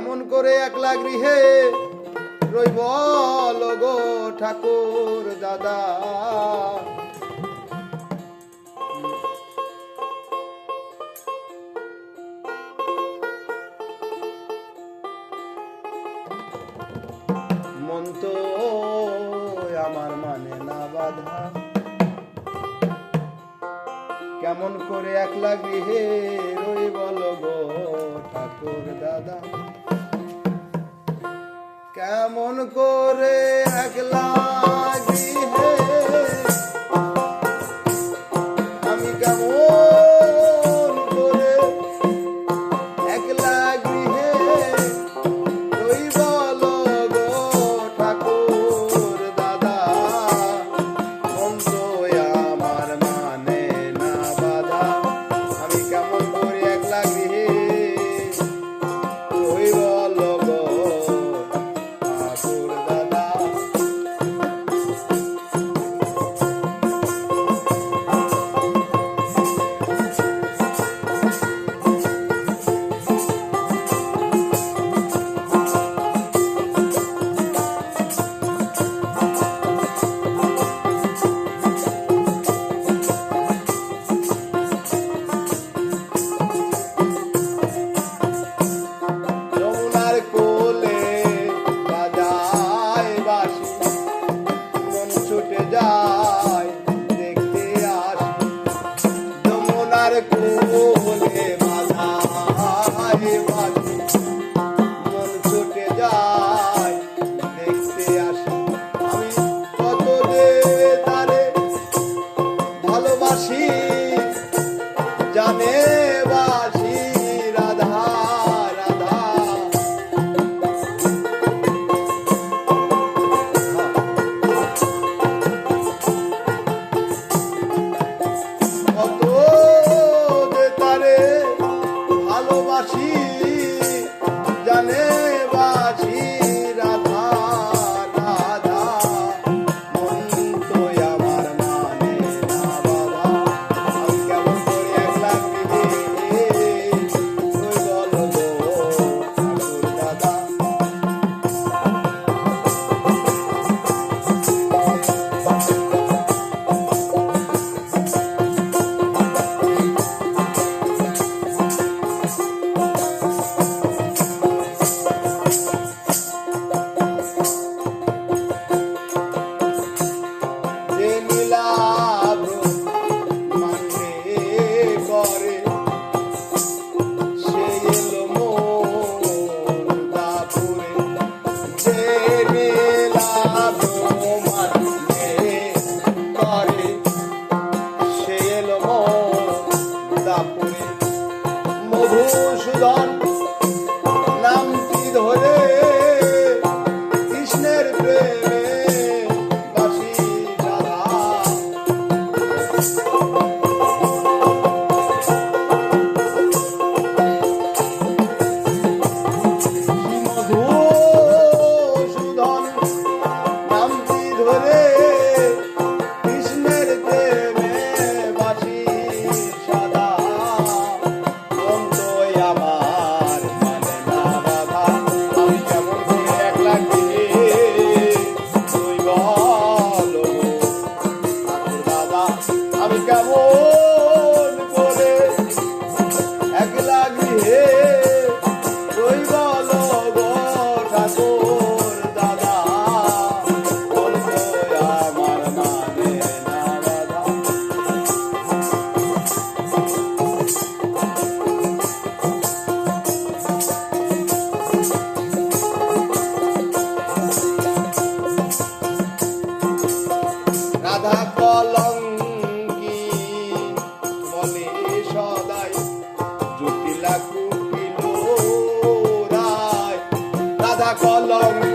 কেমন করে একলা গৃহে রইব লগো ঠাকুর দাদা? মন আমার মানে না বাধা। কেমন করে একলা গৃহে রই বল গো ঠাকুর দাদা? কেমন করে একলা बोले Colombia.